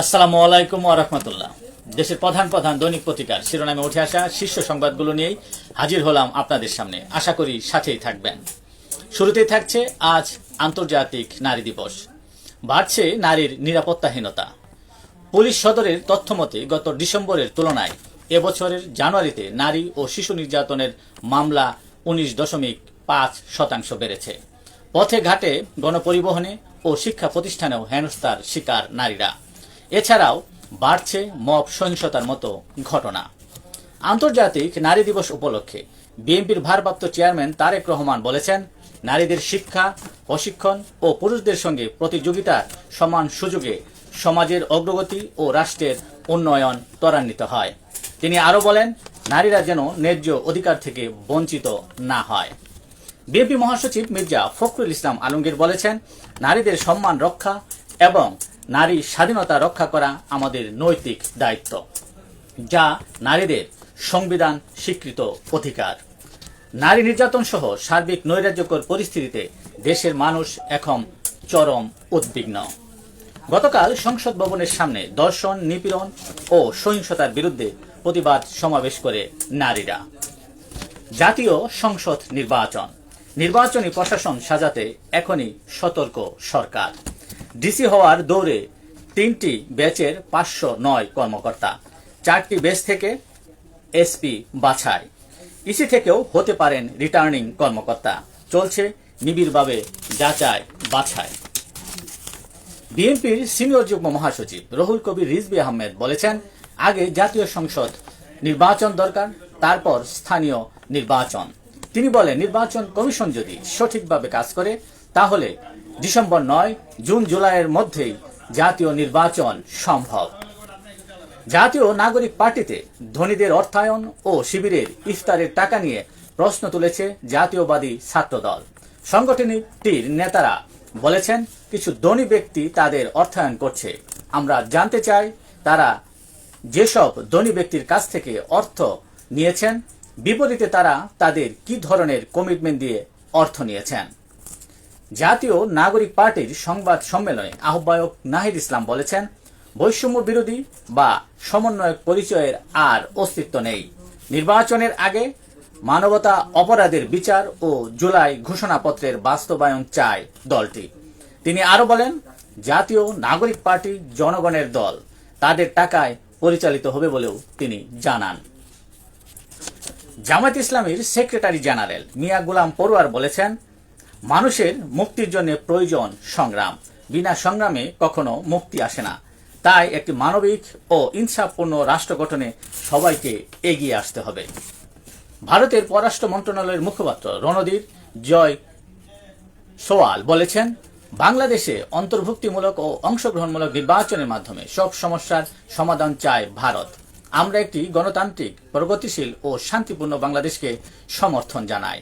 আসসালামু আলাইকুম ওরহমতুল্লাহ দেশের প্রধান প্রধান দৈনিক পত্রিকার শিরোনামে উঠে আসা শীর্ষ সংবাদগুলো নিয়েই হাজির হলাম আপনাদের সামনে। আশা করি সাথেই থাকবেন। শুরুতেই থাকছে আজ আন্তর্জাতিক নারী দিবস। বাড়ছে নারীর নিরাপত্তাহীনতা। পুলিশ সদরের তথ্যমতে গত ডিসেম্বরের তুলনায় এবছরের জানুয়ারিতে নারী ও শিশু নির্যাতনের মামলা উনিশ দশমিক পাঁচ শতাংশ বেড়েছে। পথে ঘাটে গণপরিবহনে ও শিক্ষা প্রতিষ্ঠানেও হেনস্থার শিকার নারীরা। এছাড়াও বাড়ছে মব সহিংসতার মতো ঘটনা। আন্তর্জাতিক নারী দিবস উপলক্ষে বিএনপির ভারপ্রাপ্ত চেয়ারম্যান তারেক রহমান বলেছেন, নারীদের শিক্ষা, প্রশিক্ষণ ও পুরুষদের সঙ্গে প্রতিযোগিতার সমান সুযোগে সমাজের অগ্রগতি ও রাষ্ট্রের উন্নয়ন ত্বরান্বিত হয়। তিনি আরও বলেন, নারীরা যেন ন্যায্য অধিকার থেকে বঞ্চিত না হয়। বিএনপি মহাসচিব মির্জা ফখরুল ইসলাম আলমগীর বলেছেন, নারীদের সম্মান রক্ষা এবং নারী স্বাধীনতা রক্ষা করা আমাদের নৈতিক দায়িত্ব, যা নারীদের সংবিধান স্বীকৃত অধিকার। নারী নির্যাতন সহ সার্বিক নৈরাজ্যকর পরিস্থিতিতে দেশের মানুষ এখন চরম উদ্বিগ্ন। গতকাল সংসদ ভবনের সামনে দর্শন, নিপীড়ন ও সহিংসতার বিরুদ্ধে প্রতিবাদ সমাবেশ করে নারীরা। জাতীয় সংসদ নির্বাচন। নির্বাচনী প্রশাসন সাজাতে এখনই সতর্ক সরকার। ডিসি হওয়ার দৌড়ে তিনটি ব্যাচের পাঁচশো নয় কর্মকর্তা, চারটি ব্যাচ থেকে এসপি বাছাই। ইসি থেকেও হতে পারেন রিটার্নিং কর্মকর্তা, চলছে নিবিড়ভাবে যাচাই বাছাই। বিএনপির সিনিয়র যুগ্ম মহাসচিব রহুল কবির রিজবি আহমেদ বলেছেন, আগে জাতীয় সংসদ নির্বাচন দরকার, তারপর স্থানীয় নির্বাচন। তিনি বলেন, নির্বাচন কমিশন যদি সঠিকভাবে কাজ করে, তাহলে ডিসেম্বর নয়, জুন জুলাইয়ের মধ্যেই জাতীয় নির্বাচন সম্ভব। জাতীয় নাগরিক পার্টিতে ধনীদের অর্থায়ন ও শিবিরের ইফতারের টাকা নিয়ে প্রশ্ন তুলেছে জাতীয়বাদী ছাত্রদল। সংগঠনটির নেতারা বলেছেন, কিছু ধনী ব্যক্তি তাদের অর্থায়ন করছে। আমরা জানতে চাই, তারা যেসব ধনী ব্যক্তির কাছ থেকে অর্থ নিয়েছেন, বিপরীতে তারা তাদের কি ধরনের কমিটমেন্ট দিয়ে অর্থ নিয়েছেন। জাতীয় নাগরিক পার্টির সংবাদ সম্মেলনে আহ্বায়ক নাহিদ ইসলাম বলেছেন, বৈষম্য বিরোধী বা সমন্বয়ক পরিচয়ের আর অস্তিত্ব নেই। নির্বাচনের আগে মানবতা অপরাধের বিচার ও জুলাই ঘোষণাপত্রের বাস্তবায়ন চায় দলটি। তিনি আরও বলেন, জাতীয় নাগরিক পার্টি জনগণের দল, তাদের টাকায় পরিচালিত হবে বলেও তিনি জানান। জামায়াত ইসলামীর সেক্রেটারি জেনারেল মিয়া গুলাম পড়ুয়ার বলেছেন মানুষের মুক্তির জন্য প্রয়োজন সংগ্রাম। বিনা সংগ্রামে কখনো মুক্তি আসে না। তাই একটি মানবিক ও ইনসাফপূর্ণ রাষ্ট্র গঠনে সবাইকে এগিয়ে আসতে হবে। ভারতের পররাষ্ট্র মন্ত্রণালয়ের মুখপাত্র রণদীর জয় সোয়াল বলেছেন, বাংলাদেশে অন্তর্ভুক্তিমূলক ও অংশগ্রহণমূলক নির্বাচনের মাধ্যমে সব সমস্যার সমাধান চায় ভারত। আমরা একটি গণতান্ত্রিক, প্রগতিশীল ও শান্তিপূর্ণ বাংলাদেশকে সমর্থন জানাই।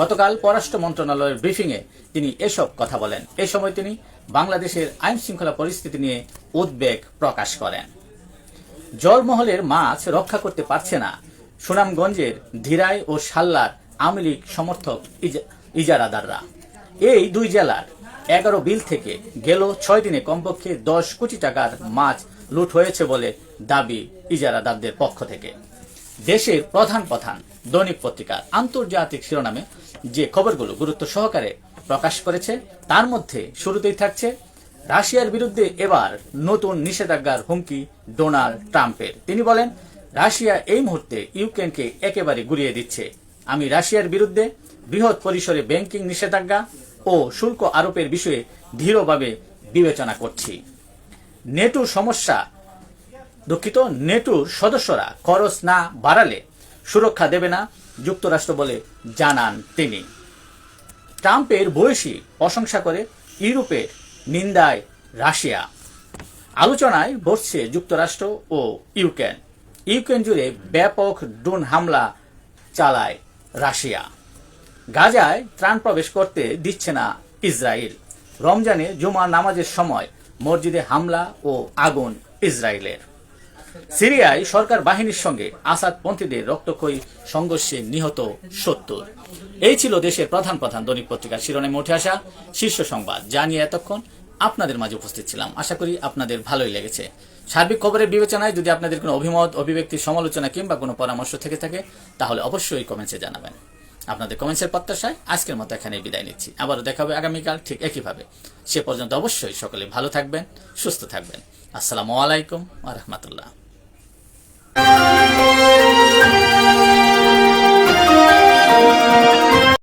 গতকাল পররাষ্ট্র মন্ত্রণালয়ের ব্রিফিংয়ে তিনি এসব কথা বলেন। এ সময় তিনি বাংলাদেশের আইন শৃঙ্খলা পরিস্থিতি নিয়ে উদ্বেগ প্রকাশ করেন। জলমহলের মাছ রক্ষা করতে পারছে না। সুনামগঞ্জের ধীরাই ও সাল্লার আওয়ামী লীগ সমর্থক ইজারাদাররা। এই দুই জেলার এগারো বিল থেকে গেল ছয় দিনে কমপক্ষে দশ কোটি টাকার মাছ লুট হয়েছে বলে দাবি ইজারাদারদের পক্ষ থেকে। দেশের প্রধান প্রধান দৈনিক পত্রিকার আন্তর্জাতিক শিরোনামে যে খবরগুলো গুরুত্ব সহকারে প্রকাশ করেছে, তার মধ্যে শুরুতেই থাকছে, রাশিয়ার বিরুদ্ধে এবার নতুন নিষেধাজ্ঞার হুমকি ডোনাল্ড ট্রাম্পের। তিনি বলেন, রাশিয়া এই মুহূর্তে ইউক্রেনকে একেবারে গুড়িয়ে দিচ্ছে। আমি রাশিয়ার বিরুদ্ধে বৃহৎ পরিসরে ব্যাংকিং নিষেধাজ্ঞা ও শুল্ক আরোপের বিষয়ে দৃঢ়ভাবে বিবেচনা করছি। নেটো সমস্যা দুঃখিত, নেটোর সদস্যরা খরচ না বাড়ালে সুরক্ষা দেবে না, যুক্তরাষ্ট্র বলে জানান তিনি। ট্রাম্পের বয়সী প্রশংসা করে ইউরোপের নিন্দায় রাশিয়া। আলোচনায় বসছে যুক্তরাষ্ট্র ও ইউক্রেন। ইউক্রেন জুড়ে ব্যাপক ড্রোন হামলা চালায় রাশিয়া। গাজায় ত্রাণ প্রবেশ করতে দিচ্ছে না ইসরায়েল। রমজানে জুমা নামাজের সময় মসজিদে হামলা ও আগুন ইসরায়েলের। সিরিয়ায় সরকার বাহিনীর সঙ্গে আসাদপন্থীদের রক্তক্ষয়ী সংঘর্ষে নিহত সত্তর। এই ছিল দেশের প্রধান প্রধান দৈনিক পত্রিকার শিরোনামে উঠে আসা শীর্ষ সংবাদ। যা নিয়ে এতক্ষণ আপনাদের মাঝে উপস্থিত ছিলাম। আশা করি আপনাদের ভালোই লেগেছে। সার্বিক খবরের বিবেচনায় যদি আপনাদের কোনো অভিমত, অভিব্যক্তি, সমালোচনা কিংবা কোনো পরামর্শ থেকে থাকে, তাহলে অবশ্যই কমেন্টসে জানাবেন। আপনাদের কমেন্টসের প্রত্যাশায় আজকের মতো এখানে বিদায় নিচ্ছি। আবারও দেখা হবে আগামীকাল ঠিক একইভাবে। সে পর্যন্ত অবশ্যই সকলে ভালো থাকবেন, সুস্থ থাকবেন। আসসালামু আলাইকুম আ রহমতুল্লাহ। Bye.